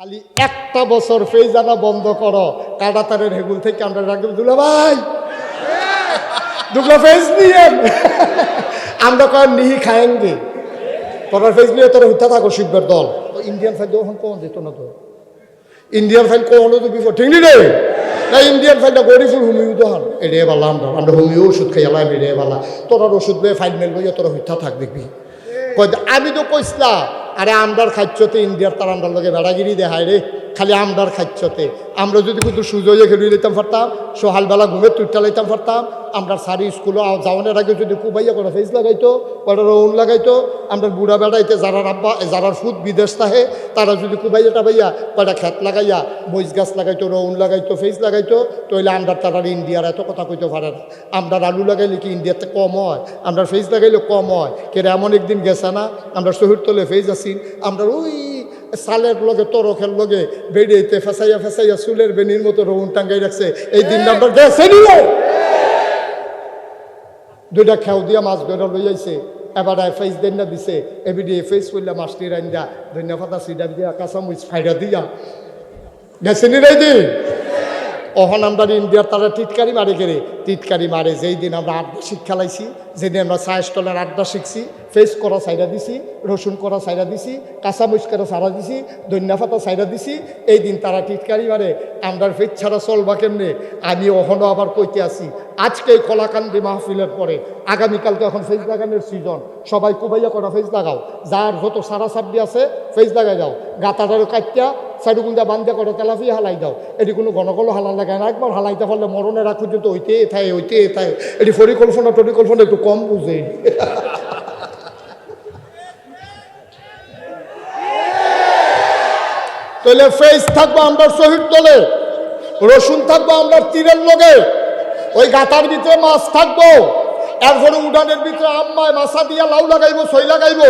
খালি একটা বছর ফেজানা বন্ধ করো কাটাতারের হেগুল থেকে আমরা রাখব দুলা ভাই! দুগলা ফেজ নিয়ে আমরা কয়, নিহি খায়েঙ্গে তোরা ফেজ নিয়ে তোরা হুত্যা থাকো শিববের দল। ইন্ডিয়ান ফাইল তখন কখন যেত না তো? ইন্ডিয়ান ফাইল কখনো তো বিফোর ঠিক রে? না, ইন্ডিয়ান ফাইলটা গরিবুল হুমিও দহন। এড়ে বালা আমরা আমরা হুমিও ওষুধ খাই এলাম এড়ে বালা। তোরা ওষুধ লয়ে ফাইল মেল লইয়া তোরা হুত্যা থাক দেখবি। আমি তো কইসলা আরে আমরার খাচ্ছতে ইন্ডিয়ার তার আমরার লোকে বেড়াগিরি দেখায় রে। খালি আমরার খাচ্ছতে। আমরা যদি কিন্তু সুযোগে খেলি লইতাম পারতাম সকালবেলা ঘুমে তুইটা লইতাম পারতাম আমরা সারি স্কুলে যাওয়ানোর আগে যদি কুবাইয়া করে ফেস লাগাইতো কটা রৌন লাগাইতো, আমরা বুড়া বেড়াইতে যারা রাব্বা যারা ফুট বিদেশ থাকে, তারা যদি কুবাইয়া টাবাইয়া কয়টা খেত লাগাইয়া বইজ গাছ লাগাইতো রৌন লাগাইতো ফেস লাগাইতো, তইলে আমরা তারা ইন্ডিয়ার এত কথা কইতে পারে না। আমরা আলু লাগাইলে কি ইন্ডিয়াতে কম হয়? আমরা ফেস লাগাইলে কম হয়। কেন এমন একদিন গেছে না, আমরা শহীদ তলে ফেস আছি, আমরা ওই সালের লগে তরকের লগে বেড়িয়েতে ফেসাইয়া ফেসাইয়া চুলের বেনির মতো রৌন টাঙ্গাই রাখছে। এই দিন আমরা গেছে নিয়ে দুইটা খেও দিয়া মাছ ধরে লই আইছে। এবার ফেস দেন না দিছে। এবিডি ফেস করলে মাছটি রান্দা ধন্যা ফাতা সিডা দিয়া কাঁচা মুচ ফাইডা দিয়া। গেছে নি রে দিন? অহন আমরা ইন্ডিয়ার তারা টিটকারি মারে গেলে টিটকারি মারে। যেই দিন আমরা আড্ডা শিক্ষা লাইছি যেদিন আমরা চা স্টলের আড্ডা শিখছি ফেস করা সাইডা দিছি রসুন করা সাইডা দিছি, কাঁচা মুচ করা সারা দিছি, ধন্যা ফাতা সাইডা দিছি, এই দিন তারা টিটকারি মারে আমরা ফেস ছাড়া চলবা কেমনে? আমি অহনও আবার কইতে আসি আজকে কলাকান্দি মাহফিলের পরে, আগামীকালকে এখন ফেস লাগানোর সিজন সবাই কুবাইয়া করা ফেস লাগাও, যার যত সারা সাবডি আছে ফেস লাগাই যাও, গাতাটারও কাটিয়া সাইডুগুন্দা বান্ধে করে তেলাফি হালাই দাও, এটি কোনো গণকল হালা লাগে না, একবার হালাইতে পারলে মরণের কিন্তু ওইতে থাকে ওইতে থাকে এটি পরিকল্পনা টরিকল্পনা একটু কম বুঝে তাহলে ফেস থাকব আমরা শহীদ দলে, রসুন থাকব আমরা তীরের লগে, ওই গাতার ভিতরে মাছ থাকব এরপরে উডানের ভিতরে আম্মায় মাছা দিয়া লাউ লাগাইবো, সই লাগাইবো,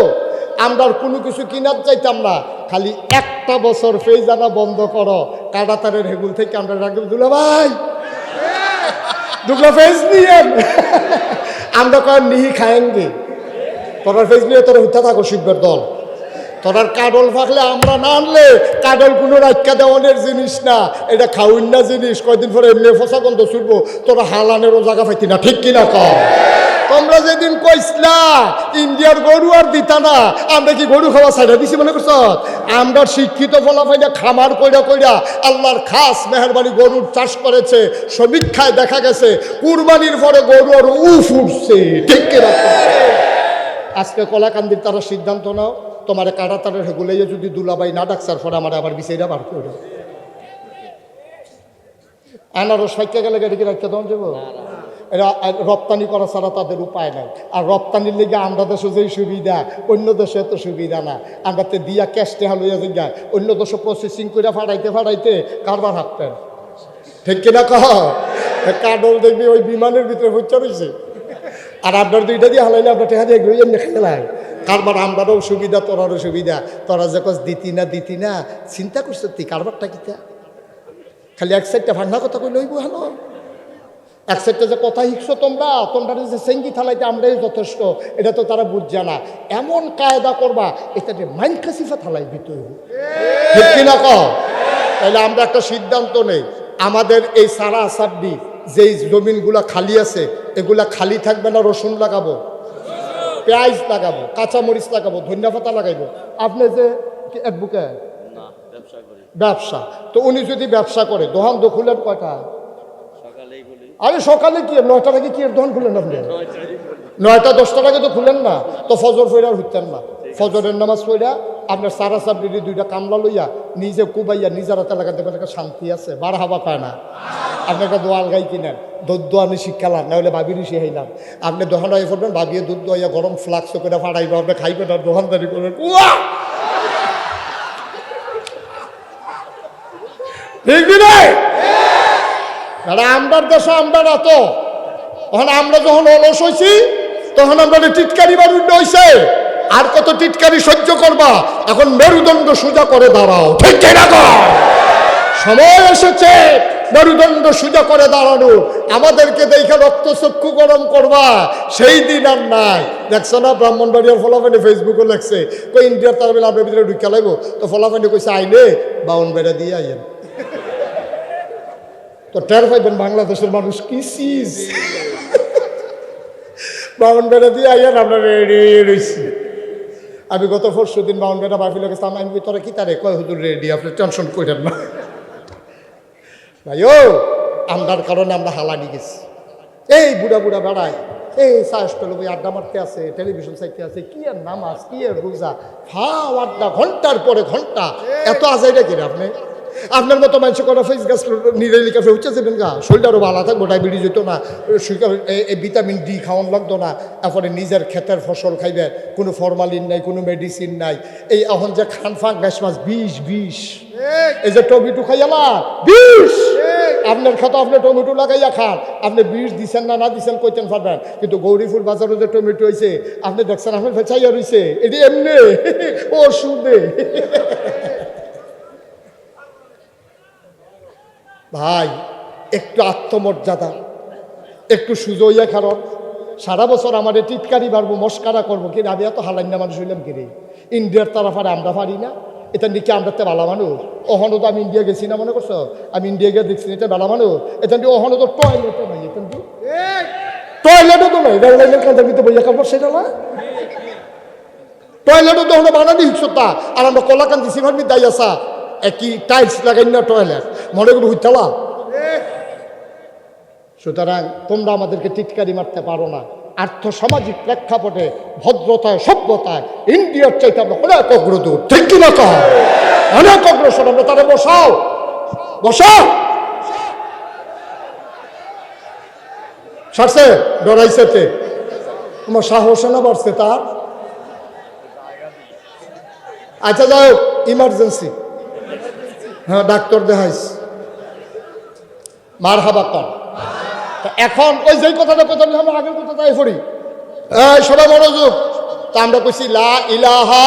আমরা কোনো কিছু কিনার চাইতাম না, খালি একটা বছর ফেজানা বন্ধ করো কাটাতারের হেগুল থেকে আমরা রাখব দুলা ভাই। দুগলা ফেজ নিয়ে আমরা কয় নিহি খায়েঙ্গে? তোরা ফেসবুকে তোর হুত্যা থাকো শিববের দল। তোরার কাডল ফাঁকলে আমরা না আনলে কাডল কোনো রাখা দেওয়ানের জিনিস না। এটা খাউন না জিনিস। কয়দিন পরে এমনি ফসা গন্ধ ছুটবো। তোরা হালানেরও জায়গা পাইতি না। ঠিক কিনা কম তোমরা যেদিন কইসলা ইন্ডিয়ার গরু আর দিতা না, আমরা কি গরু খাওয়া ছাইড়া দিছি মনে করছ? আমরা শিক্ষিত ফলাফাইটা খামার কইরা কইরা আল্লাহর খাস মেহরবানি গরুর চাষ করেছে, সমীক্ষায় দেখা গেছে, কুরবানির পরে গরু আর উফ উঠছে। ঠিক আজকে কলাকান্দির তারা সিদ্ধান্ত নাও, তোমার কাটাতারের হেগুলাইয়া যদি দুলাবাই না ডাকসার পরে আমার আবার বিষয়টা বার করে আনারস ফাইকা গেলে গাড়ি কি রাখতে তখন যাব? রপ্তানি করা ছাড়া তাদের উপায় নাই। আর রপ্তানির লেগে আমরা দেশে যেই সুবিধা, অন্য দেশে এত সুবিধা না। আমরা তো দিয়া ক্যাশ টেহা লইয়া যায় অন্য দেশে প্রসেসিং করে ফাড়াইতে ফাড়াইতে কারবার হাঁকতেন ঠিক কিনা কহ? কাডল দেখবি ওই বিমানের ভিতরে হচ্ছে রয়েছে আর আপনার দুইটা দিয়ে হালাইলে আপনার টেহা দিয়ে এমনি খেলাই কারবার আমরারও সুবিধা, তোরারও সুবিধা। তোরা যে কস দিতি না দিতি না, চিন্তা করছ তুই কারবারটা কিতা? খালি এক সাইডটা ভাঙা কথা কই লইব হানো এক যে কথা শিখছো তোমরা তোমরা যে সেঙ্গি থালাইতে আমরাই যথেষ্ট এটা তো তারা বুঝছে না। এমন কায়দা করবা এটা যে মাইন কাসিফা থালাই ভিতর ঠিক কিনা কহ তাহলে আমরা একটা সিদ্ধান্ত নেই। আমাদের এই সারা সাবডি যেই জমিনগুলা খালি আছে এগুলা খালি থাকবে না রসুন লাগাবো? পেঁয়াজ লাগাবো কাঁচামরিচ লাগাবো ধনিয়া পাতা লাগাইবো? আপনি যে এক বুকে ব্যবসা তো উনি যদি ব্যবসা করে দোকান দখুলের কয়টা? আরে সকালে কি, নয়টার আগে কি দোকান খুলেন আপনি? নয়টা, দশটার আগে তো খুলেন না। তো ফজর ফইরা হইতেন না। ফজরের নামাজ পড়া আপনার সারা সাবডিটি দুইটা কামলা লইয়া নিজে কুবাইয়া নিজের হাতে লাগাতে পারে শান্তি আছে। বার হাবা পায় না। আপনি একটা দোয়াল গাই কিনেন। দুধ দোয়ানি শিক্ষালাম না হলে ভাবিরই শিখাইলাম আপনি দোকান হয়ে পড়বেন, ভাবিয়ে দুধ দোয়াইয়া গরম ফ্লাক্স করে ফাটাইবে আপনি খাইবেন আর দোকানদারি করবেন। উয়া! ঠিক নাই? আরে আমরার দেশে আমরা না তখন আমরা যখন অলস হয়েছি তখন আমরা টিটকারি বারুণ্য হয়েছে আর কত টিটকারি সহ্য করবা, এখন মেরুদণ্ড সোজা করে দাঁড়াও। ঠিক সময় এসেছে, মেরুদণ্ড সোজা করে দাঁড়ানো। আমাদেরকে দেখে রক্ত চক্ষু গরম করবা। সেই দিন আর নাই। দেখছ না ব্রাহ্মণবাড়িয়ার ফলাফানি ফেসবুকে লেখছে, কই ইন্ডিয়ার তার বেলা আপনার ভিতরে ঢুকে লাগবো তো ফলাফানি কইছে আইলে বাউন বেড়া দিয়ে আইয়েন। তো টের পাইবেন বাংলাদেশের মানুষ কি চিজ বাউন বেড়া দিয়ে আইয়েন আমরা রয়েছি আমি গত পরশু দিন বাউন বেড়া বাফিলে গেছিলাম আমি ভিতরে কি তারে কয়, হুজুর রেডি আপনি টেনশন করেন না। ভাই ও আমরার কারণে আমরা হালানি গেছি। এই বুড়া বুড়া বেড়ায়, এই সাহস পেল, ওই আড্ডা মারতে আছে টেলিভিশন সাইতে আছে, কি আর নামাজ, কি আর রোজা? ফাও আড্ডা, ঘণ্টার পরে ঘণ্টা। এত আজাইটা কিনা আপনি? আপনার মতো মানুষ করা ফেস গাছ নিরেলি কাফে হচ্ছে যাবেন গা শরীরটারও ভালো থাকব ডায়াবেটিস যেত না ভিটামিন ডি খাওয়ান লাগতো না তারপরে নিজের ক্ষেতের ফসল খাইবে কোনো ফরমালিন নাই কোনো মেডিসিন নাই। এই এখন যে খান ফাঁক গ্যাস মাছ বিষ বিষ। এই যে টমেটো খাইয়ালা বিষ। আপনার খাতো আপনি টমেটো লাগাইয়া খান আপনি বিষ দিছেন না না দিছেন কইতেন পারবেন। কিন্তু গৌরীপুর বাজারে যে টমেটো হয়েছে আপনি দেখছেন আপনার ফেচাইয়া রয়েছে এটি এমনি ও সুদে ভাই একটু আত্মমর্যাদা একটু সুজইয়া কারণ সারা বছর আমাদের টিটকারি বাড়বো মস্কারা করব কি আমি এত হালান্না মানুষ হইলাম কিরে? ইন্ডিয়ার তারা পারে আমরা পারি না। এটা নিকে আমরা তো ভালো মানুষ? অহনো তো আমি ইন্ডিয়া গেছি না মনে করছ? আমি ইন্ডিয়া গিয়ে দেখছি এটা ভালো মানুষ? এটা অহনো তো টয়লেটও নাই এটা টয়লেটও তো নাই রেল লাইনের কাঁচার ভিতরে বইয়া সেটা না? টয়লেটও তো হলো বানানি হিসতা আর আমরা কলাকান্দি সিভার্মি দাই আসা। একই টাইলস লাগাই না টয়লেট মনে করি হইতালা সুতরাং তোমরা আমাদেরকে টিটকারি মারতে পারো না। আর্থ সামাজিক প্রেক্ষাপটে, ভদ্রতায়, সভ্যতায়, ইন্ডিয়ার চাইতে আমরা অনেক অগ্রদূর। ঠিক কিনা কহ অনেক অগ্রসর, আমরা তারা বসাও। বসাও। সারছে ডরাইছেতে তোমার সাহস না বাড়ছে তার? আচ্ছা যাই হোক ইমার্জেন্সি হ্যাঁ ডাক্তার দেখাইস মার হাবা কর এখন ওই যেই কথাটা কথা আমরা আগের কথা তাই পড়ি সবাই মনোযোগ। তা আমরা কইছি, লা ইলাহা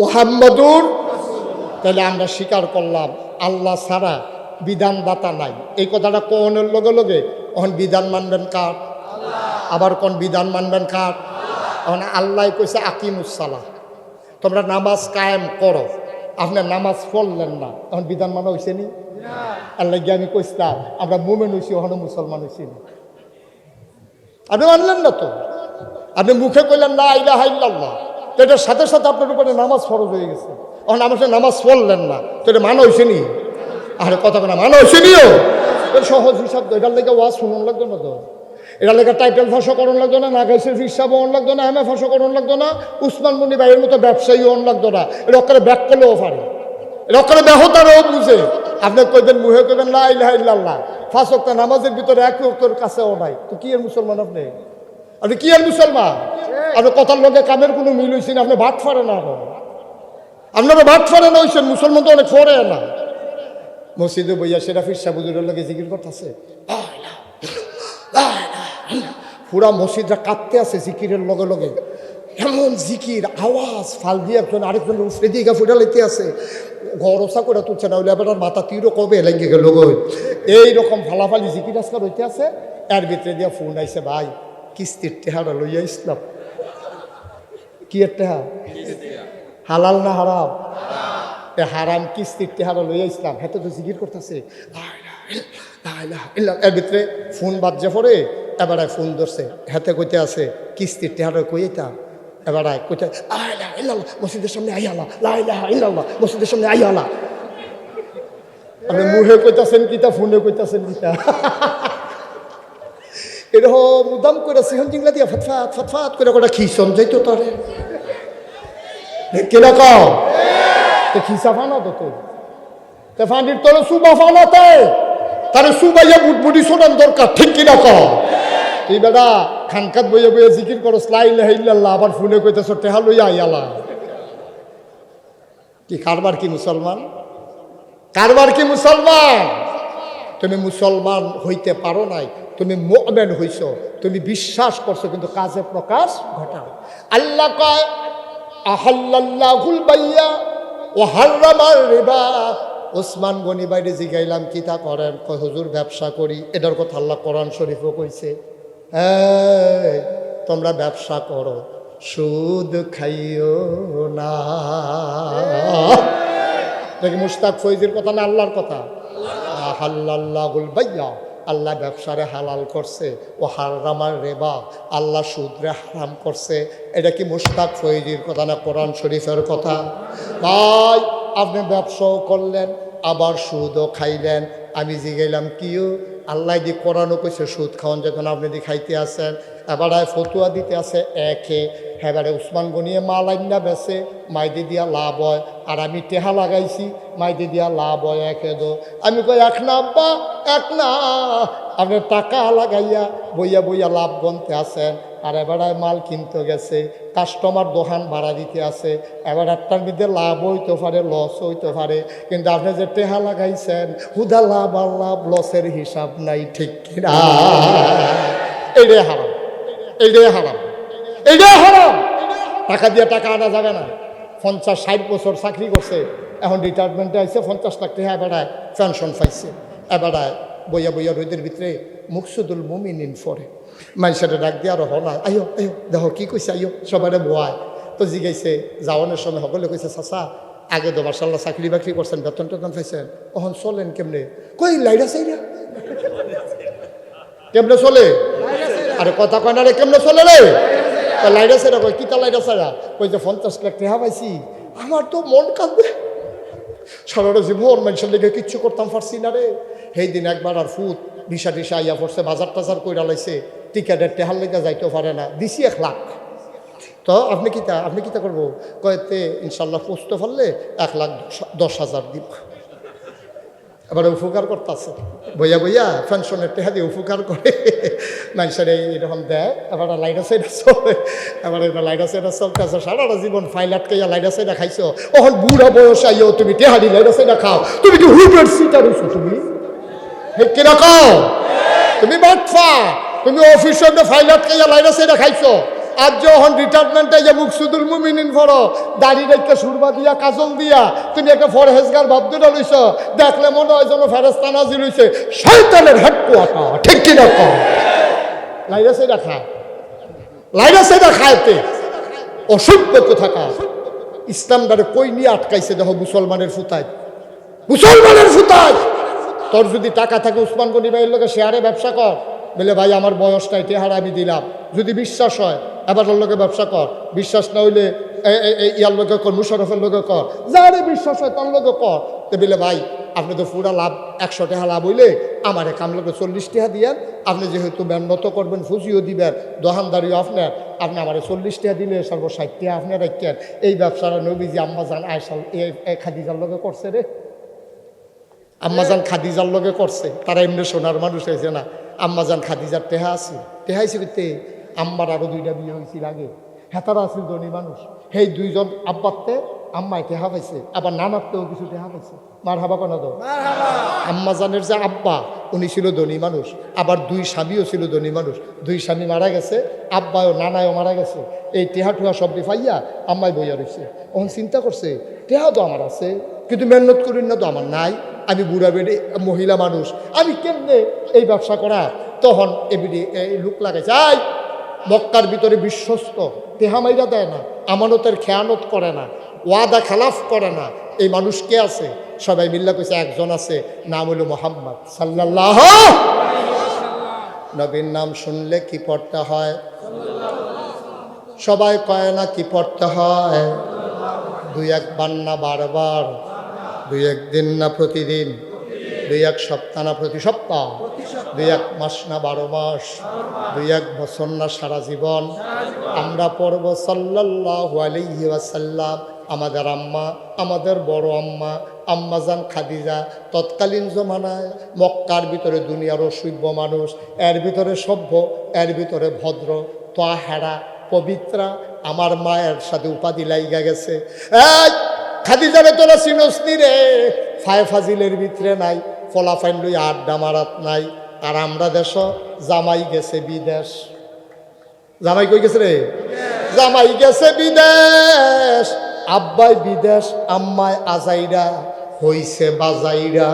মোহাম্মদুর তাহলে আমরা স্বীকার করলাম, আল্লাহ ছাড়া বিধানদাতা নাই। এই কথাটা কোনের লগে লগে, এখন বিধান মানবেন কার? আবার কোন বিধান মানবেন কার? এখন আল্লাহ কইছে আকিমুসালা তোমরা নামাজ কায়েম করো। আপনার নামাজ পড়লেন না এখন বিধান মানা হয়েছে নি? আল্লাহ গিয়ে আমি কইতাম আমরা মোমেন হয়েছি ওখানে মুসলমান হয়েছি না। আপনি মানলেন না তো? আপনি মুখে কইলেন না ইলাহা ইল্লাল্লাহ। তো এটার সাথে সাথে আপনার উপরে নামাজ ফরজ হয়ে গেছে। এখন আমার সাথে নামাজ পড়লেন না তো এটা মানা হয়েছে নি? আরে কথা না মানা হয়েছে নিও? সহজ হিসাব তো এটার লেগে ওয়াজ শুনুন লাগবে না তো? এটা লেগে টাইটেল ফাঁসও লাগতো না নাগাইশের হিসাব অন লাগতো না, এমএ ফাঁসও লাগতো না, উসমান মুনি ভাইয়ের মতো ব্যবসায়ী অন লাগতো না। এটা অক্ষরে ব্যাক করলেও পারে। এটা অক্ষরে ব্যাহতারও বুঝে। আপনি কইবেন, মুহে কইবেন, লা ইলাহা ইল্লাল্লাহ। নামাজের ভিতরে এক ওয়াক্তর কাছেও নাই। তো কি এর মুসলমান আপনি? আপনি কি এর মুসলমান? আপনি কথার লগে কামের কোনো মিল হইছেন আপনি ভাত ফারে না আপনারা ভাত ফারে না হইছেন, মুসলমান তো অনেক ফরে না। মসজিদে বইয়া সেরা ফিরসা বুজুরের লগে জিকির করতেছে। পুরা মসজিদরা কাঁদতে আছে জিকিরের লগে লগে। এমন জিকির, আওয়াজ, ফাল দিয়ে একজন আরেকজন উফরে দিয়ে ফুটা লাইতে আছে। গরসা করে তুলছে না ওইলে এবার মাথা তীরও কবে লেগে গেল এইরকম ফালাফালি জিকির আজকাল হইতে আছে, এর ভিতরে দিয়ে ফোন আইছে, ভাই, কিস্তির টেহারা লইয়া ইসলাম। কি টেহা? হালাল না হারাম? এ হারাম কিস্তির টেহারা লইয়া ইসলাম। হেতে তো জিকির করতেছে। এর ভিতরে ফোন বাজছে পরে, এবারে ফোন ধরছে। হাতে কইতে আছে কিস্তির টেহারা কইতা। এবারে ইল্লাল্লাহ, মসজিদের সামনে আইয়ালা মসজিদের সামনে আইয়ালা আপনি মুহে কইতাছেন কিতা ফোনে কইতাছেন কিতা এরকম উদাম করে সিহন জিংলা দিয়া ফটফাট ফটফাট করে কটা খিসন যাইতো তারে? কিনা কও? তো খিসা ফানা তো তুই তে ফান্ডির তোর সুবা ফানাতে তারে সুবাইয়া বুটবুটি শোনান দরকার ঠিক কিনা কও? তুই বেটা খানকাত বইয়া বইয়া জিকির করো স্লাইলে হেইল্লাল্লাহ আবার ফুলে কইতেছ টেহা লইয়া আইয়ালা কি কারবার কি মুসলমান? কারবার কি মুসলমান? তুমি মুসলমান হইতে পারো নাই তুমি মোমেন হইছ তুমি বিশ্বাস করছ কিন্তু কাজে প্রকাশ ঘটাও। আল্লাহ কয় আহাল্লাহুল বাইয়া ও হার্রামার রিবা ওসমান গনি বাইরে জিগাইলাম, কি তা করেন? হুজুর ব্যবসা করি? এটার কথা আল্লাহ কোরআন শরীফও কইছে। তোমরা ব্যবসা করো, সুদ খাইও না। মুস্তাক ফৈজির কথা না আল্লাহর কথা? হাল্লাল্লাহুল বাইয়া। আল্লাহ ব্যবসারে হালাল করছে, ও হারামার রেবা। আল্লাহ সুদরে হারাম করছে। এটা কি মুস্তাক ফৈজির কথা না কোরআন শরীফের কথা? ভাই আপনি ব্যবসাও করলেন, আবার সুদও খাইলেন। আমি জিগাইলাম কিও, আল্লাহ দি কোরআনও কইছে, সুদ খাওয়ান যখন আপনি দি খাইতে আসেন এবারে ফতুয়া দিতে আছে একে। এবারে উসমান গনিয়ে মাল আইনা বেছে মাইদি দিয়া লাভ হয়। আর আমি টেহা লাগাইছি, মাইদি দিয়া লাভ হয় একে দো। আমি কই, এক না আব্বা, এক না। আপনি টাকা লাগাইয়া, বইয়া বইয়া লাভ গনতে আছেন। আর এবারে মাল কিনতে গেছে কাস্টমার দোকান ভাড়া দিতে আছে, এবার একটার মধ্যে লাভ হইতে পারে লস হইতে পারে, কিন্তু আপনি যে টেহা লাগাইছেন, হুদা লাভ আর লাভ লসের হিসাব নাই, ঠিক কিনা? এইটাই হারাম এইটাই হারাম এইটাই হারাম। টাকা দিয়ে টাকা আনা যাবে না। পঞ্চাশ, ষাট বছর চাকরি করছে, এখন রিটায়ারমেন্টে আইসে পঞ্চাশ লাখ টাকা এবারায় পেনশন পাইছে এবারায় বইয়া বইয়া রোদের ভিতরে মুকসুদুল মুমিনিন ফরে মানুষের ডাক দিয়ে আরও হলা, আইও আইও, দেখো কি কইছে আইও সবারে বোয়ায় তো জিগাইছে যাওয়ানোর সময় সকলে কইছে চাচা, আগে তো মার্শাল্লাহ চাকরি বাকরি করছেন বেতন টেতন পাইছেন ওহন চলেন কেমনে? কই লাইরা চাইরা কেমনে চলে? আরে কথা কয় না রে কেমনে চলে রে কয় লাইরা সাইরা কয়, কিতা লাইরা সাইরা কই যে পঞ্চাশ লাখ টাকা পাইছি। আমার তো মন কাঁদবে সারাটা জীবন মানুষের লেগে কিচ্ছু করতাম, পারছি না রে। সেই দিন একবার আর ফুট ভিসা টিসা আইয়া পড়ছে বাজার টাজার কইরা লাইছে। টিকেটের টেহার লেগে যাইতেও পারে না। দিছি এক লাখ। তো আপনি কিতা? আপনি কিতা করব? কয়েতে ইনশাল্লাহ পুষতে পারলে এক লাখ দশ- হাজার দিব। এবারে উপকার করতেছে। বইয়া বইয়া পেনশনের টেহা দিয়ে উপকার করে। মানুষের এই এরকম দেয়। এবার লাইটা সাইডা চলে। এবার এটা লাইটা সাইডা চলতেছে। সারাটা জীবন ফাইল আটকাইয়া লাইটা সাইডা খাইছো। ওখন বুড়া বয়স আইও তুমি টেহারি লাইটা সাইডা খাও। তুমি কি হুবের সিটার হইছো তুমি? কীরকম? তুমি বাটফা তুমি অফিসের ফাইল আটকাইয়া লাইটা সাইডা খাইছো। আজ যখন রিটায়ারমেন্টে যে মুকসুদুল মুমিনিন ফরো, দাড়ি রেখে সুরবা দিয়া, কাজল দিয়া, তুমি একটা ফরহেজগার ভাবদুটা লইছ দেখলে মনে হয় যেন ফেরেস্তা নাজির হইছে। শয়তানের হেডকোয়ার্টার, ঠিক কিনা কম লাইরা সেটা খায়। লাইরা সেটা খায়তে অসভ্য কোথাকা ইসলামটারে কই নিয়ে আটকাইছে দেখো মুসলমানের ফুতায়। মুসলমানের ফুতায়! তোর যদি টাকা থাকে উসমান গনি ভাইয়ের লোকে শেয়ারে ব্যবসা কর। বলে, ভাই, আমার বয়সটা এটি হার আমি দিলাম। যদি বিশ্বাস হয় এবার লোকে ব্যবসা কর। বিশ্বাস না হইলে ইয়ার লোকে কর, মুশারফের লোকে কর। যারে বিশ্বাস হয়, তার লোকে কর। তো বলে, ভাই, আপনি তো পুরা লাভ, একশো টাকা লাভ হইলে আমার কাম লোকে চল্লিশ টাকা দিয়েন। আপনি যেহেতু মেহনত করবেন, ফুজিও দিবেন দোকানদারিও আপনার আপনি আমার চল্লিশ টাকা দিলে সর্ব ষাট টাকা আপনি রাখেন এই ব্যবসাটা নবীজি আম্মা যান আয়সাল খাদিজার লোকে করছে রে। আম্মাজান খাদিজার লোকে করছে। তারা এমনি সোনার মানুষ হয়েছে না। আম্মাজান খাদিজার টেহা আছে। টেহা হিসেবে তে আম্মার আরও দুইটা বিয়ে হয়েছিল আগে। হেতারা আছিল ধনী মানুষ। সেই দুইজন আব্বাতে আম্মায় টেহা পাইছে। আবার নানাতেও কিছু টেহা পাইছে। মার হাবা কেন তো আম্মাজানের যে আব্বা উনি ছিল ধনী মানুষ। আবার দুই স্বামীও ছিল ধনী মানুষ। দুই স্বামী মারা গেছে আব্বাও নানায়ও মারা গেছে। এই টেহা টুহা সব পাইয়া আম্মাই বইয়া রয়েছে ওখানে চিন্তা করছে টেহা তো আমার আছে কিন্তু মেহনত করি না তো আমার নাই। আমি বুড়া বেড়ে মহিলা মানুষ, আমি কেমনে এই ব্যবসা করা? তখন এবিডি এই লুক লাগাইছে, আই, মক্কার ভিতরে বিশ্বস্ত তেহা মাইরা দেয় না, আমানতের খেয়ানত করে না, ওয়াদা খালাফ করে না, এই মানুষ কে আছে? সবাই মিল্লা কইছে, একজন আছে, নাম হলো মোহাম্মদ সাল্লাল্লাহ নবীর নাম শুনলে কি পড়তে হয়? সবাই কয় না কি পড়তে হয়? দুই একবার না বারবার। দুই একদিন না প্রতিদিন? দুই এক সপ্তাহ না প্রতি সপ্তাহ? দুই এক মাস না বারো মাস? দুই এক বছর না সারা জীবন? আমরা পড়ব সাল্লাল্লাহু আলাইহি ওয়াসাল্লাম। আমাদের আম্মা, আমাদের বড় আম্মা, আম্মাজান খাদিজা, তৎকালীন জমানায় মক্কার ভিতরে দুনিয়ার অসভ্য মানুষ, এর ভিতরে সভ্য, এর ভিতরে ভদ্র তাহারা পবিত্রা, আমার মায়ের সাথে উপাধি লাইগা গেছে। এই খাদিজারে তোরা চিনস্তি রে। ফায় ফাজিলের ভিতরে নাই, ফলাফাইন লই আড্ডা মারাত নাই। আর আমরা দেশ, জামাই গেছে বিদেশ। জামাই কই গেছে রে? জামাই গেছে বিদেশ। আব্বাই বিদেশ আম্মায় আজাইরা, হইছে বাজাইরা।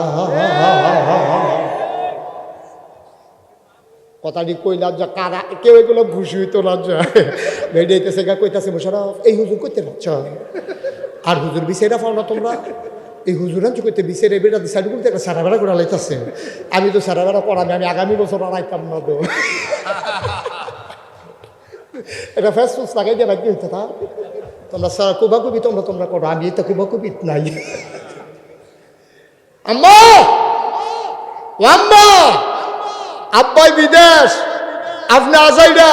কথাটি কইলাম যে কারা? কেউ এগুলো খুশি হইতো না যে বেরিয়েছে গা, কইতাছে মোশারফ, এই হুজুর কইতে রাখছ আর হুজুর বিষয়টা পাও না তোমরা? এই হুজুর আনছো কইতে বিষের বেটা দিশাড়ি বলতে একটা সারা বেড়া করে লাইতাছে। আমি তো সারা বেড়া পড়াবি আমি আগামী বছর আর আইতাম না তো। এটা ফেসবুক লাগাই দিয়ে বাকি হইতে তা তোমরা সারা কুবা কুবি তোমরা তোমরা করো, আমি তো কুবা কুবি নাই। আম্মা! আম্মা! আব্বাই বিদেশ, আপনি আজাইরা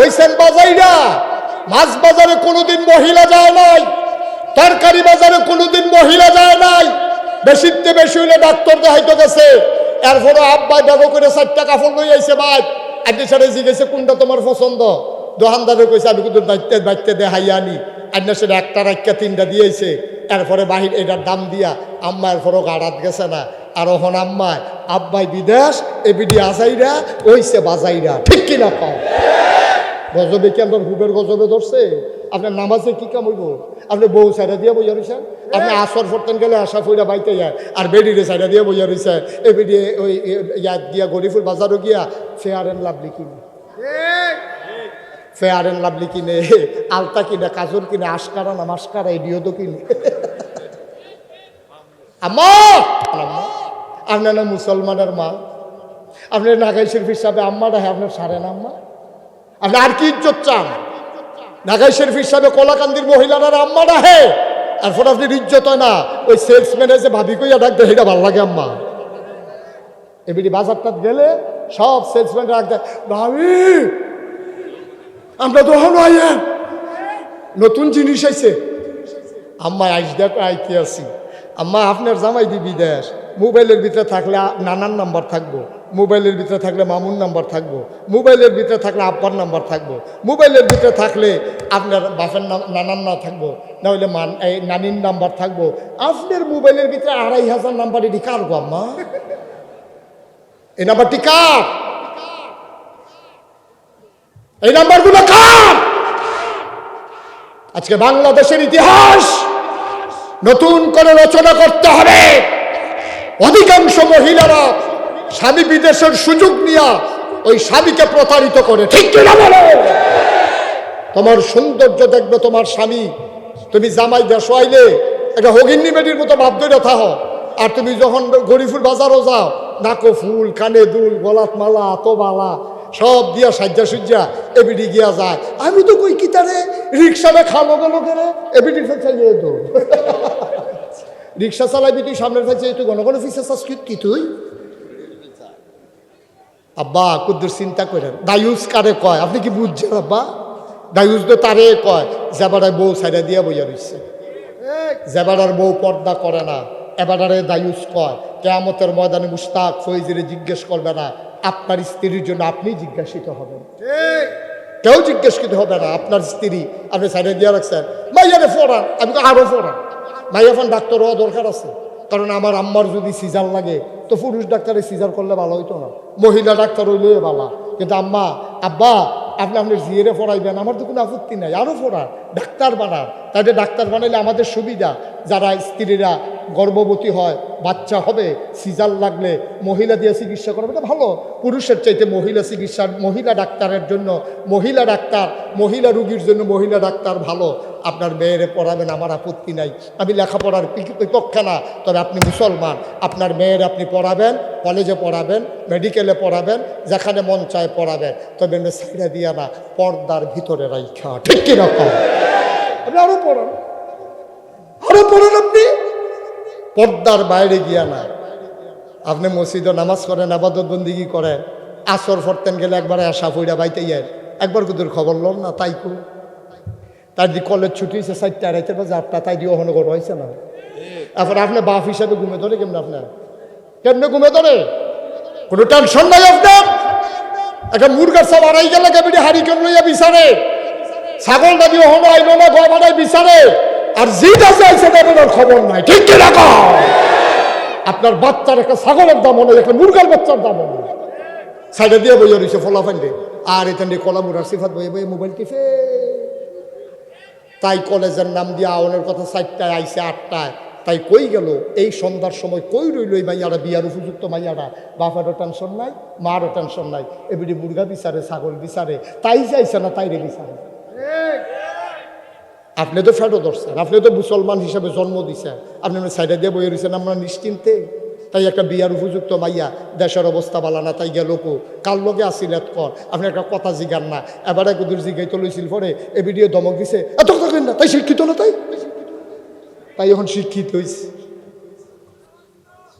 ওইসেন বাজাইরা, মাছ বাজারে কোনোদিন মহিলা যায় নাই। তরকারি বাজারে কোনোদিন মহিলা যায় নাই। বেশিতে বেশি হইলে ডাক্তার দেখাইতে গেছে। এরপরে আব্বাই ব্যবহার করে চারটা কাপড় লই আইছে ভাই। আগে সারে জিজ্ঞেসে, কোনটা তোমার পছন্দ? দোকানদারে কইছে, আমি কিন্তু দায়িত্বে দায়িত্বে দেখাই আনি। আন্না সেটা একটা রাখা তিনটা দিয়েছে এরপরে বাহির এটার দাম দিয়া আম্মা এরপরও গাড়াত গেছে না। আর ওহন আম্মায় আব্বাই বিদেশ এবিডি আজাইরা, ওইসে বাজাইরা। ঠিক কিনা পাও গজবে কি আপনার হুবের গজবে ধরছে? আপনার নামাজে কি কাম হইব? আপনি বউ সাইডা দিয়ে বইয়া রয়েছেন আপনি আসর ফরতেন গেলে আশা ফুইরা বাইতে যায়। আর বেডিরে সাইডা দিয়ে বইয়া রয়েছে এ বেডি ওই ইয়াদ গিয়া গরিফুল বাজারও গিয়া ফেয়ার অ্যান্ড লাভলি কিনে। ফেয়ার অ্যান্ড লাভলি কিনে। আলতা কিনে কাজল কিনে আশকারা না মাসকারা এডিও তো কিনে আপনার না মুসলমানের মা। আপনার নাগাই শরীফ হিসাবে আম্মা ডাহে আপনার সারেন আম্মা। আপনি আর কি ইজ্জত চান? নাগাই শরীফ হিসাবে কলাকান্দির মহিলারা আম্মা ডাহে আর ফোন আপনি ইজ্জত না। ওই সেলসম্যানে যে ভাবি কইয়া ডাকতে সেটা ভালো লাগে আম্মা। এবিডি বাজারটা গেলে সব সেলসম্যান ডাকতে ভাবি, আমরা তো হলো আইয়েন। নতুন জিনিস আইছে। আম্মা আইস দেখো আইতে আছি। আম্মা, আপনার জামাই দি বিদেশ মোবাইলের ভিতরে থাকলে নানার নাম্বার থাকব। মোবাইলের ভিতরে থাকলে মামুন নাম্বার থাকব, মোবাইলের ভিতরে থাকলে আব্বার নাম্বার থাকব, মোবাইলের ভিতরে থাকলে আপনার বাপের নাম, নানার না থাকব না হলে মান, এই নানির নাম্বার থাকব। আপনার মোবাইলের ভিতরে আড়াই হাজার নাম্বার এটি কার গো আম্মা। এই নাম্বারটি কার? এই নাম্বারগুলো কার? আজকে বাংলাদেশের ইতিহাস নতুন করে রচনা করতে হবে। অধিকাংশ মহিলারা স্বামী বিদেশের সুযোগ নিয়া ওই স্বামীকে প্রতারিত করে। ঠিক কিনা বলো? তোমার সৌন্দর্য দেখবে তোমার স্বামী। তুমি জামাই দেশ আইলে একটা হগিন্নি বেটির মতো ভাব ধরে থাকো। আর তুমি যখন গরিফুল বাজারও যাও নাকো ফুল কানে দুল গলাত মালা আতো মালা সব দিয়া সাজ্জা সুজ্জা এবিডি গিয়া যায়। আমি তো কই কিতারে রিক্সাটা খালো গেল কেন এবিডির ফেলে নিয়ে তো। রিক্সা চালাবি তুই সামনের ফেলছে তুই ঘন ফিসে কি- কি তুই? আব্বা কুদ্দুর চিন্তা করেন। দায়ুস কারে কয়? আপনি কি বুঝছেন আব্বা? দায়ুস তো তারে কয় জেবারায় বউ সাইডা দিয়া বইয়া রইছে। জেবারার বউ পর্দা করে না। এবারে দায়ুস কয় কেয়ামতের ময়দানে মুস্তাক ফৈজিরে জিজ্ঞেস করবে না। আপনার স্ত্রীর জন্য আপনি জিজ্ঞাসিত হবেন। কেউ জিজ্ঞাসিত হবে না আপনার স্ত্রী আপনি সাইডে দিয়ে রাখছেন? মাইয়ারে ফোরান আমি তো আরও ফোরান মাইয়া ফোন ডাক্তার হওয়া দরকার আছে। কারণ আমার আম্মার যদি সিজার লাগে, তো পুরুষ ডাক্তারে সিজার করলে ভালো হইতো না। মহিলা ডাক্তার হইলে ভালো। কিন্তু আম্মা, আব্বা, আপনি আপনার জিয়েরে পড়াইবেন, আমার তো কোনো আপত্তি নাই। আরও পড়ার, ডাক্তার বানার। তাদের ডাক্তার বানাইলে আমাদের সুবিধা। যারা স্ত্রীরা গর্ভবতী হয়, বাচ্চা হবে, সিজার লাগলে মহিলা দিয়ে চিকিৎসা করবে, এটা ভালো। পুরুষের চাইতে মহিলা চিকিৎসার মহিলা ডাক্তারের জন্য, মহিলা ডাক্তার, মহিলা রুগীর জন্য মহিলা ডাক্তার ভালো। আপনার মেয়েরে পড়াবেন, আমার আপত্তি নাই। আমি লেখাপড়ার পি- বিপক্ষে না, তবে আপনি মুসলমান। আপনার মেয়ের আপনি পড়াবেন, কলেজে পড়াবেন, মেডিকেলে পড়াবেন, যেখানে মন চায় পড়াবেন। তবে সাইডা দিয়া না, পর্দার ভিতরে রাইখা। ঠিক কীরকম আপনি আরও পড়ান। আরও পড়েন আপনি? পর্দার বাইরে গিয়া না আপনি মসজিদে নামাজ করেন, আবাদত বন্দিগি করেন, আসর ফরতেন গেলে একবার আশা ফইরা বাইতে ইয়ের। একবার কুদুর খবর লন না, তাই কু। তার দি কলেজ ছুটি হয়েছে চারটা আড়াইতে বাজে আটটা, তাই দিয়ে ঘর হয়েছে না। এখন আপনি বাপ হিসাবে ঘুমে ধরে কেমন আপনার? কেমনে ঘুমে ধরে? কোনো টেনশন নাই আপনার? একটা মুরগার সব আড়াই গেলে কেমনি হারি কেমন লইয়া বিচারে? ছাগল দাদি ওখানে আইলো না বানাই বিচারে? আর জিদ আছে তাদের খবর নাই। ঠিক কি রকম আপনার বাচ্চার একটা ছাগলের দাম হলো একটা মুরগার বাচ্চার দাম হলো সাইডে দিয়ে বইয়া রয়েছে ফলা ফান্ডে আর এখান কলা মুরার সিফাত বইয়ে বইয়ে মোবাইল টিপে। তাই কলেজের নাম দিয়ে আওয়ানোর কথা চারটায় আইসে আটটায়। তাই কই গেল? এই সন্ধ্যার সময় কই রইল এই মাইয়ারা? বিয়ার উপযুক্ত মাইয়ারা? বাপারও টেনশন নাই, মারও টেনশন নাই। এবিডি মুরগা বিচারে, ছাগল বিচারে। তাই যাইছে না তাইরে বিচারে। আপনি তো ফেটো ধরছেন, আপনি তো মুসলমান হিসেবে জন্ম দিছেন, আপনি সাইডে দিয়ে বইয়ে রয়েছেন আমরা নিশ্চিন্তে। তাই একটা বিয়ার উপযুক্ত মাইয়া দেশের অবস্থা বালা না, তাই গেল কো? কার লগে আসিল কর? আপনি একটা কথা জিগান না। এবার এক দূর জিগাই তো লইছিল পরে এ ভিডিও দমক দিছে, এত কথা কইন না, তাই শিক্ষিত না তাই? তাই এখন শিক্ষিত হইছে।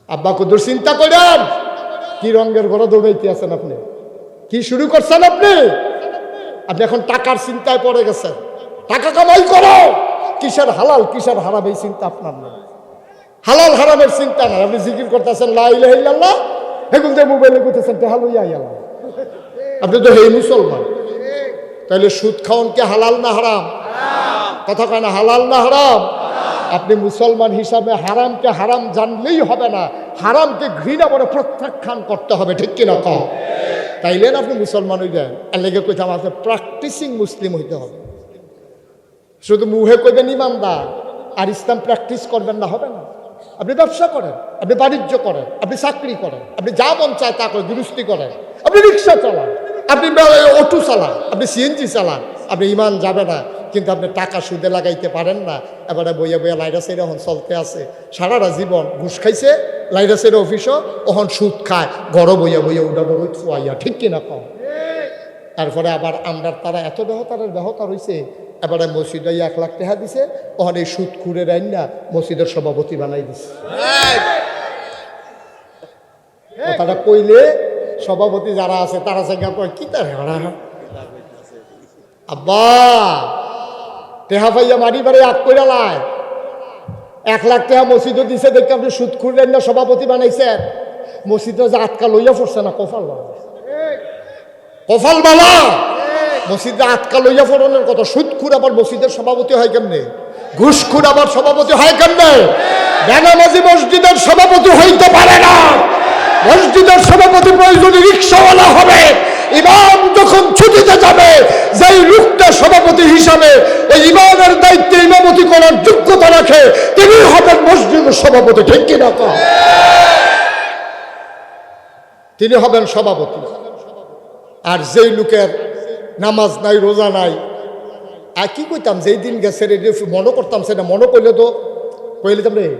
আব্বা কুদুর, চিন্তা করেন, কি রঙের ঘরে দৌড়াইতে আছেন আপনি? কি শুরু করছেন আপনি? আপনি এখন টাকার চিন্তায় পড়ে গেছেন। টাকা কামাই করো। কিসের হালাল, কিসের হারাম এই চিন্তা আপনার না হালাল, হারামের চিন্তা না আপনি জিকির করতেছেন লাইল্লাহ এখন যে মোবাইলে করতেছেন আপনি তো হেই মুসলমান। তাহলে সুদ খাওয়ান কি হালাল না হারাম? কথা কয় না, হালাল না হারাম? আপনি মুসলমান হিসাবে হারামকে হারাম জানলেই হবে না। হারামকে ঘৃণা করে প্রত্যাখ্যান করতে হবে, ঠিক কিনা কম তাইলে না আপনি মুসলমান হয়ে যান আর লেগে কইতে আমাকে প্র্যাকটিসিং মুসলিম হইতে হবে। শুধু মুহে কইবেন ইমানদার আর ইসলাম প্র্যাকটিস করবেন না হবে না। আপনি ব্যবসা করেন আপনি বাণিজ্য করেন আপনি চাকরি করেন আপনি যা মন চায় তা করেন দুরুস্তি করেন আপনি রিক্সা চালান আপনি অটো চালান আপনি সিএনজি চালান আপনি ইমান যাবে না কিন্তু আপনি টাকা সুদে লাগাইতে পারেন না। এবারে বইয়া বইয়া লাইরা সেরে এখন চলতে আছে। সারাটা জীবন ঘুষ খাইছে লাইরা সেরে অফিসও ওখন সুদ খায় ঘর বইয়া বইয়া উডানো রই থুয়াইয়া ঠিক কিনা কম তারপরে আবার আমরা তারা এত বেহতারের বেহতা রয়েছে এবারে মসজিদে এক লাখ টাকা দিছে, ওখানে সুদ খুঁড়ে রাইন না, মসজিদের সভাপতি বানাই দিছে। কথাটা কইলে সভাপতি যারা আছে, তারা জায়গা কয়, কি তার আব্বা, টেহা পাইয়া মারি বাড়ি আগ কইরা লাই। এক লাখ টাকা মসজিদও দিছে দেখে আপনি সুদ খুঁড়লেন না, সভাপতি বানাইছেন। মসজিদে যে আটকা লইয়া পড়ছে না কফাল বাবা কফাল বালা মসজিদে আটকা লইয়া পড়নের কথা। সুদখুর আবার মসজিদের সভাপতি হয় কেমনে? ঘুষখুর আবার সভাপতি হয় কেমনে? বেনামাজি মসজিদের সভাপতি হইতে পারে না। মসজিদের সভাপতি প্রয়োজনে রিক্সাওয়ালা হবে। ইমাম যখন ছুটিতে যাবে, যেই লোকটা সভাপতি হিসাবে এই ইমামের দায়িত্বে ইমামতি করার যোগ্যতা রাখে, তিনি হবেন মসজিদের সভাপতি, ঠিক কিনা কম তিনি হবেন সভাপতি। আর যেই লোকের নামাজ নাই রোজা নাই। আর কি কইতাম যেই দিন গেছে রে রে, মনে করতাম সেটা মনে করলে তো কইলিতাম রে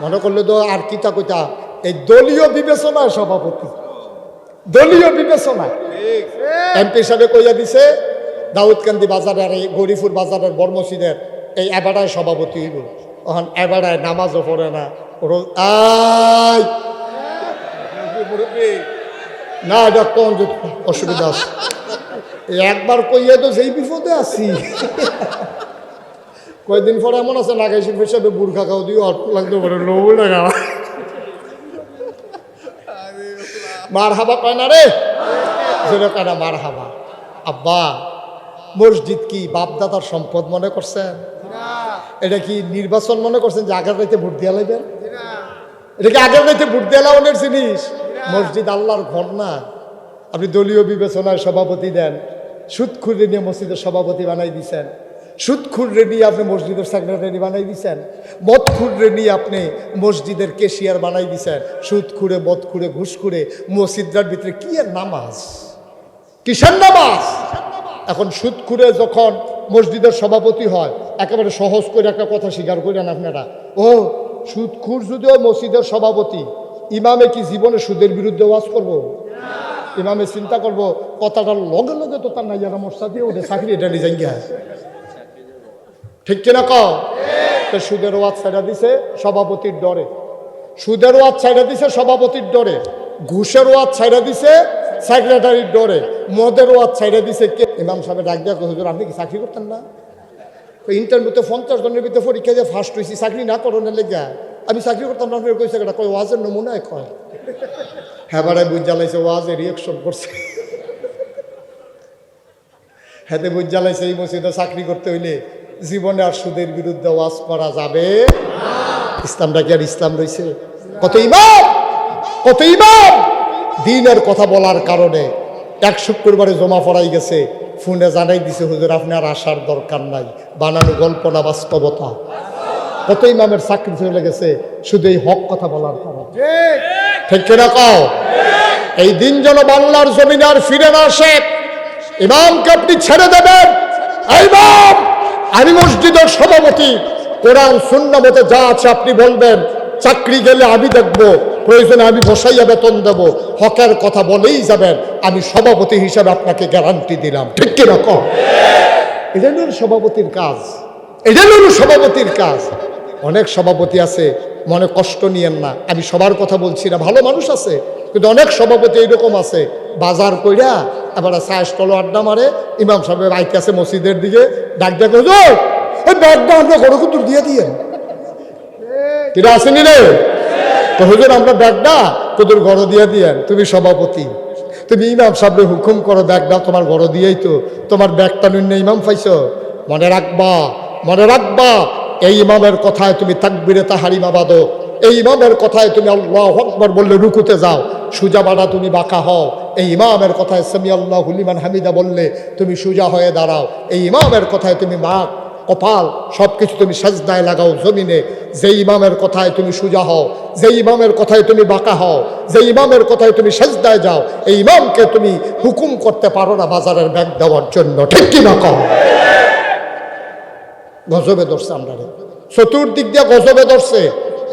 মনে করলে তো আর কিতা কইতা এই দলীয় বিবেচনায় সভাপতি। দলীয় বিবেচনায়। এমপি সাহেব কইয়া দিছে দাউদকান্দি বাজারের এই গরিপুর বাজারের বড় মসজিদের এই এবারায় সভাপতি হইব। ওখান এবারায় নামাজও পড়ে না রো- আয়! না এটা কোন অসুবিধা আছে। একবার কইয়ে তো সেই বিপদে আছি। কয়েকদিন পরে এমন আছে নাগাইছি হিসাবে বুড়খা খাও দিয়ে অল্প লাগতে পারে লোভ লাগা মার হাবা কয় না রে? কয় মার হাবা আব্বা, মসজিদ কি বাপদাদার সম্পদ মনে করছেন? এটা কি নির্বাচন মনে করছেন যে আগের রাইতে ভোট দিয়া লাগবেন এটা কি আগের রাইতে ভোট দিয়া লাগানোর জিনিস? মসজিদ আল্লাহর ঘর না। আপনি দলীয় বিবেচনায় সভাপতি দেন সুদ খুঁড়ে নিয়ে মসজিদের সভাপতি বানাই দিছেন। সুদ খুঁড়ে নিয়ে আপনি মসজিদের সেক্রেটারি বানাই দিছেন। মদ খুঁড়ে নিয়ে আপনি মসজিদের কেশিয়ার বানাই দিছেন। সুদ খুঁড়ে, মদ খুঁড়ে, ঘুষ খুঁড়ে মসজিদটার ভিতরে কি আর নামাজ? কিসের নামাজ? এখন সুদ খুঁড়ে যখন মসজিদের সভাপতি হয়, একেবারে সহজ করে একটা কথা স্বীকার করেন আপনারা। ও, সুদ খুর যদি ওই মসজিদের সভাপতি, ইমামে কি জীবনে সুদের বিরুদ্ধে ওয়াজ করব? ইমামে চিন্তা করব কথাটার লগে লগে তো তার নাইয়ারা মশা দিয়ে ওঠে চাকরি এটা নিজে গিয়া ঠিক কিনা কও? তো সুদের ওয়াজ ছেড়া দিছে সভাপতির ডরে। সুদের ওয়াজ ছাইড়া দিছে সভাপতির ডরে। ঘুষের ওয়াজ ছাইড়া দিছে সেক্রেটারির ডরে। মদের ওয়াজ ছাইড়া দিছে কে? ইমাম সাহেব ডাক কই, হুজুর আপনি কি চাকরি করতেন না? ইন্টারভিউতে পঞ্চাশ জনের ভিতরে পরীক্ষা দিয়ে ফার্স্ট হয়েছি চাকরি না করো না লেগে। আমি চাকরি করতাম না কইছে কই ওয়াজের নমুনায় কয়। হ্যাঁ বাড়ায় বুঝ জ্বালাইছে ওয়াজে রিয়েকশন করছে। হাতে বুঝ জ্বালাইছে এই মসজিদে চাকরি করতে হইলে জীবনে আর সুদের বিরুদ্ধে ওয়াজ করা যাবে ইসলামটা কি আর ইসলাম রয়েছে কত ইমাম! কত ইমাম! দিনের কথা বলার কারণে এক শুক্রবারে জমা পড়াই গেছে, ফোনে জানাই দিছে, হুজুর, আপনার আসার দরকার নাই। বানানো গল্প না বাস্তবতা। কত ইমামের চাকরি চলে গেছে শুধু এই হক কথা বলার ঠিক। কিনা কও? এই দিন যেন বাংলার আর ফিরে না আসে ইমামকে আপনি ছেড়ে দেবেন। ইমাম আমি মসজিদের সভাপতি কোরআন শূন্য মতে যা আছে আপনি বলবেন। চাকরি গেলে আমি দেখব প্রয়োজনে আমি বসাইয়া বেতন দেব। হকের কথা বলেই যাবেন আমি সভাপতি হিসাবে আপনাকে গ্যারান্টি দিলাম। ঠিক কিনা কম এটা সভাপতির কাজ। এটা হলো সভাপতির কাজ। অনেক সভাপতি আছে, মনে কষ্ট নিয়েন না। আমি সবার কথা বলছি না, ভালো মানুষ আছে, কিন্তু অনেক সভাপতি এইরকম আছে। বাজার কইরা এবার চায় স্টল আড্ডা মারে, ইমাম সাহেব আইতে আছে মসজিদের দিকে, ডাক ডাক ওই ব্যাগটা আমরা গড় কুতুর দিয়ে দিয়ে কিরা আসেনি রে? তো হুজুর, আমরা ব্যাগটা তোদের গড় দিয়ে দিয়েন, তুমি সভাপতি। তুমি ইমাম সাহেবের হুকুম করো ব্যাগটা তোমার গড় দিয়েই তো, তোমার ব্যাগটা নিন্য ইমাম পাইছো। মনে রাখবা মনে রাখবা এই ইমামের কথায় তুমি তাকবিরে তাহারিমা বাদো এই ইমামের কথায় তুমি আল্লাহ আকবর বললে রুকুতে যাও। সুজা বাড়া তুমি বাঁকা হও। এই ইমামের কথায় সামি আল্লাহ হুলিমান হামিদা বললে তুমি সুজা হয়ে দাঁড়াও। এই ইমামের কথায় তুমি মা কপাল সব কিছু তুমি সাজদায় লাগাও জমিনে। যে ইমামের কথায় তুমি সুজা হও যে ইমামের কথায় তুমি বাঁকা হও যে ইমামের কথায় তুমি সাজদায় যাও, এই ইমামকে তুমি হুকুম করতে পারো না বাজারের ব্যাগ দেওয়ার জন্য। ঠিক কি না কম গজবে ধরছে আমরা চতুর্দিক দিয়ে গজবে ধরছে।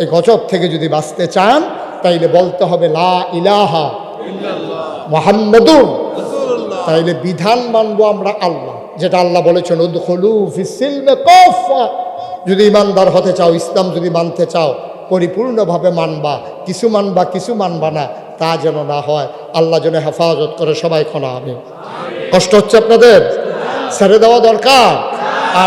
এই গজব থেকে যদি বাঁচতে চান, তাইলে বলতে হবে, লা ইলাহা মোহাম্মদুর তাইলে বিধান মানবো আমরা আল্লাহ, যেটা আল্লাহ বলেছেন যদি ইমানদার হতে চাও, ইসলাম যদি মানতে চাও, পরিপূর্ণভাবে মানবা। কিছু মানবা কিছু মানবা না, তা যেন না হয়। আল্লাহ যেন হেফাজত করে সবাই খোনা আমি কষ্ট হচ্ছে আপনাদের? ছেড়ে দেওয়া দরকার?